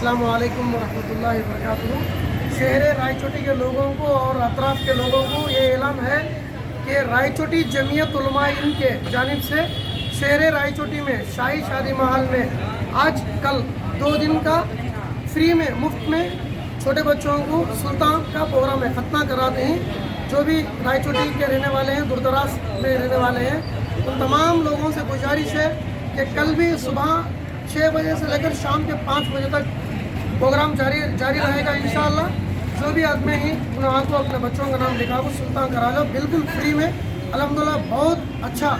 अस्सलाम वालेकुम वरहमतुल्लाहि वबरकातुहू शहर रायचोटी के लोगों को और अतराफ के लोगों को ये ऐलान है कि रायचोटी जमीयत इल्म के जानिब से शहर रायचोटी में शाही शादी महल में आज कल दो दिन का फ्री में मुफ़्त में छोटे बच्चों को सुल्तान का प्रोग्राम है। खतना कराते हैं जो भी रायचोटी के रहने वाले हैं, दूरदराज में रहने वाले हैं, उन तमाम लोगों से गुजारिश है कि कल भी सुबह छः बजे से लेकर शाम के पाँच बजे तक प्रोग्राम जारी जारी रहेगा इन जो भी आदमी ही उन वहाँ को अपने बच्चों का नाम वो सुल्तान करा लो। बिल्कुल फ्री में। अलहमदिल्ला, बहुत अच्छा।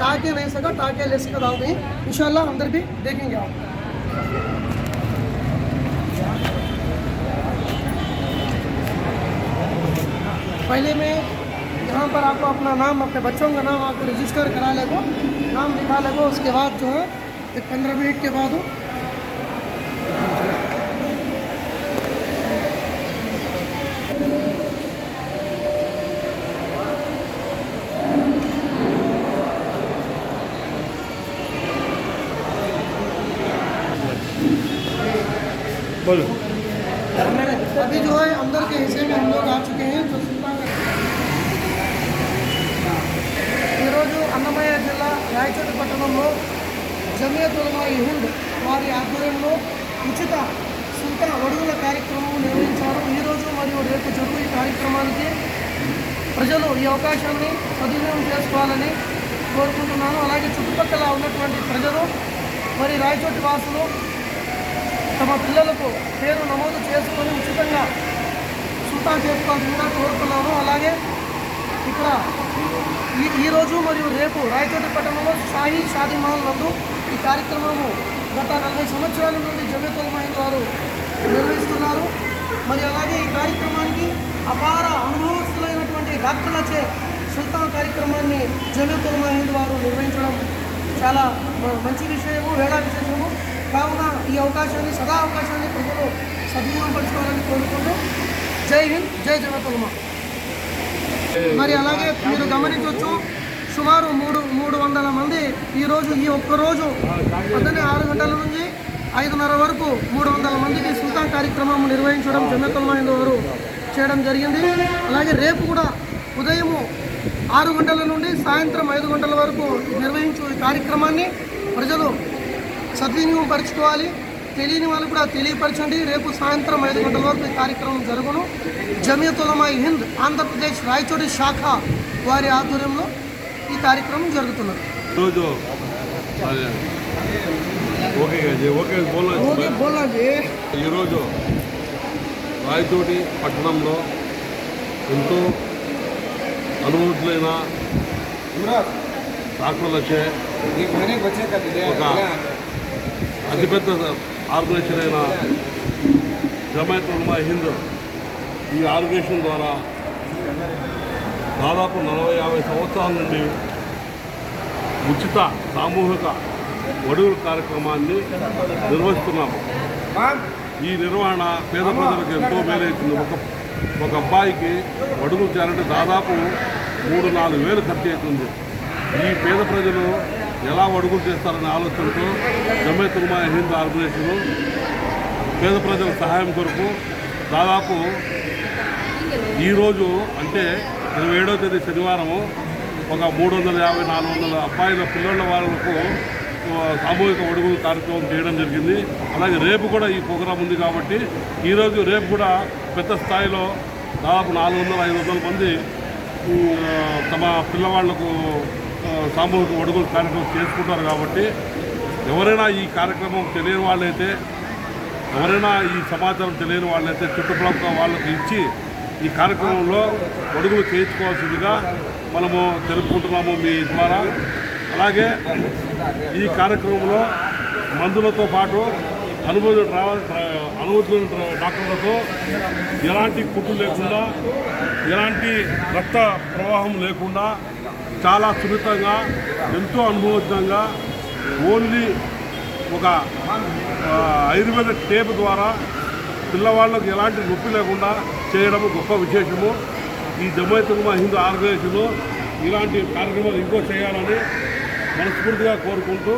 टाके नहीं सका, टाके ले सका दाव नहीं इन अंदर भी देखेंगे आप। पहले में यहाँ पर आपको अपना नाम, अपने बच्चों का नाम आपको रजिस्टर करा लेगो नाम लिखा लेगो उसके बाद जो है, एक पंद्रह मिनट के बाद बोलो अभी जो है अंदर के हिस्से में हम लोग आ चुके हैं जो सुल्तान ఈరోజు అన్నమయ్య జిల్లా రాయచోటి పట్టణంలో జమియత్ ఉలమా హింద్ వారి ఆధ్వర్యంలో ఉచిత సుల్తా ఒడుగుల కార్యక్రమం నిర్వహించారు ఈరోజు మరియు రేపు జరుగు ఈ కార్యక్రమానికి ప్రజలు ఈ అవకాశాన్ని సద్వినియోగం చేసుకోవాలని కోరుకుంటున్నాను అలాగే చుట్టుపక్కల ఉన్నటువంటి ప్రజలు మరి రాయచోటి వాసులు తమ పిల్లలకు పేరు నమోదు చేసుకొని ఉచితంగా సుల్తా కూడా కోరుతున్నాము. అలాగే ఇక్కడ ఈ ఈరోజు మరియు రేపు రాయచోటి పట్టణంలో షాహీ షాదీ మహల్ నందు ఈ కార్యక్రమము గత నలభై సంవత్సరాల నుండి జమియతులమైన వారు నిర్వహిస్తున్నారు. మరి అలాగే ఈ కార్యక్రమానికి అపార అనుభవస్తులైనటువంటి డాక్టర్లచే సుల్తాన్ కార్యక్రమాన్ని జమియతులమైన వారు నిర్వహించడం చాలా మంచి విషయము వేళా విశేషము. కావున ఈ అవకాశాన్ని సదా అవకాశాన్ని ప్రజలు సద్వినియోగపరచుకోవాలని కోరుకుంటూ జై హింద్ జై జగతుల్మ మరి అలాగే మీరు గమనించవచ్చు సుమారు మూడు మూడు వందల మంది ఈరోజు ఈ ఒక్క రోజు పొద్దున్నే ఆరు గంటల నుంచి ఐదున్నర వరకు మూడు వందల మందికి సుల్తాన్ కార్యక్రమం నిర్వహించడం జమియతుల్మాహింద్ వారు చేయడం జరిగింది. అలాగే రేపు కూడా ఉదయము ఆరు గంటల నుండి సాయంత్రం ఐదు గంటల వరకు నిర్వహించు ఈ కార్యక్రమాన్ని ప్రజలు సద్వినియోగం పరచుకోవాలి. తెలియని వాళ్ళు కూడా తెలియపరచండి. రేపు సాయంత్రం ఐదు గంటల వరకు ఈ కార్యక్రమం జరుగును. జమియతులమా హింద్ ఆంధ్రప్రదేశ్ రాయచోటి శాఖ వారి ఆధ్వర్యంలో ఈ కార్యక్రమం జరుగుతున్నది. రోజు అదే. ఓకే గజీ ఓకే బోలో బోలాజీ ఈరోజు రాయచోటి పట్టణంలో ఎంతో అనుభూతులైన డాక్టర్లచే ఒక అతిపెద్ద ఆర్గనైజేషన్ అయిన జమాయత్ ఉల్మా హింద్ ఈ ఆర్గనైజేషన్ ద్వారా దాదాపు నలభై యాభై సంవత్సరాల నుండి ఉచిత సామూహిక ఒడుగుల కార్యక్రమాన్ని నిర్వహిస్తున్నాము. ఈ నిర్వహణ పేద ప్రజలకు ఎంతో మేలవుతుంది ఒక ఒక అబ్బాయికి అడుగులు చేయాలంటే దాదాపు మూడు నాలుగు వేలు ఖర్చు అవుతుంది. ఈ పేద ప్రజలు ఎలా అడుగులు చేస్తారనే ఆలోచనతో జమైత్ ఉమా హింద్ ఆర్గనైజేషన్ పేద ప్రజల సహాయం కొరకు దాదాపు ఈరోజు అంటే ఇరవై ఏడవ తేదీ శనివారం ఒక మూడు వందల యాభై నాలుగు వందల అబ్బాయిల పిల్లల వాళ్ళకు సామూహిక ఒడుగులు కార్యక్రమం చేయడం జరిగింది. అలాగే రేపు కూడా ఈ ప్రోగ్రాం ఉంది కాబట్టి ఈరోజు రేపు కూడా పెద్ద స్థాయిలో దాదాపు నాలుగు వందల ఐదు వందల మంది తమ పిల్లవాళ్ళకు సామూహిక ఒడుగులు కార్యక్రమం చేసుకుంటారు కాబట్టి ఎవరైనా ఈ కార్యక్రమం తెలియని వాళ్ళైతే ఎవరైనా ఈ సమాచారం తెలియని వాళ్ళైతే చుట్టుపక్కల వాళ్ళకి ఇచ్చి ఈ కార్యక్రమంలో ఒడుగులు చేయించుకోవాల్సిందిగా మనము తెలుపుకుంటున్నాము మీ ద్వారా. అలాగే ఈ కార్యక్రమంలో మందులతో పాటు అనుభవం అనుభవం డాక్టర్లతో ఎలాంటి కుట్టు లేకుండా ఎలాంటి రక్త ప్రవాహం లేకుండా చాలా సున్నితంగా ఎంతో అనుభవజ్ఞంగా ఓన్లీ ఒక ఆయుర్వేద టేప్ ద్వారా పిల్లవాళ్ళకు ఎలాంటి నొప్పి లేకుండా చేయడం గొప్ప విశేషము. ఈ జమైతుల్మా హిందూ ఆర్గనైజేషన్లో ఇలాంటి కార్యక్రమాలు ఇంకో చేయాలని మనస్ఫూర్తిగా కోరుకుంటూ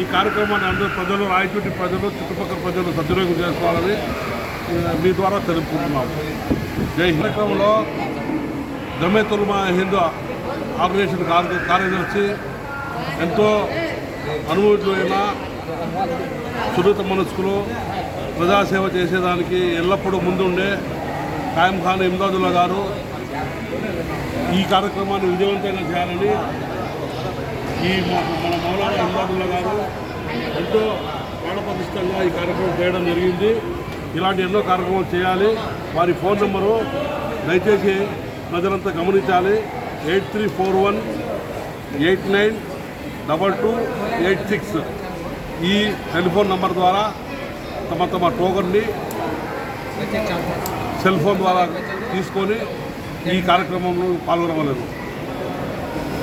ఈ కార్యక్రమాన్ని అందరూ ప్రజలు రాయచూటి ప్రజలు చుట్టుపక్కల ప్రజలు సద్వినియోగం చేసుకోవాలని మీ ద్వారా తెలుపుకుంటున్నాము. జై కార్యక్రమంలో జమేతుల్మా హిందూ ఆర్గనైజేషన్ కార్యదర్శి ఎంతో అనుభవజ్ఞులైన సున్నిత మనస్కులు ప్రజాసేవ చేసేదానికి ఎల్లప్పుడూ ముందుండే ఖాయం ఖాన్ ఇమ్దాదుల్లా గారు ఈ కార్యక్రమాన్ని విజయవంతంగా చేయాలని ఈ మన మౌలానా ఇమ్దాదుల్లా గారు ఎంతో ప్రాణప్రతిష్టంగా ఈ కార్యక్రమం చేయడం జరిగింది. ఇలాంటి ఎన్నో కార్యక్రమాలు చేయాలి. వారి ఫోన్ నెంబరు దయచేసి ప్రజలంతా గమనించాలి. Eight three four one eight nine double two eight six. ఈ టెలిఫోన్ నంబర్ ద్వారా తమ తమ టోకన్ని సెల్ ఫోన్ ద్వారా తీసుకొని ఈ కార్యక్రమంలో పాల్గొనవలేదు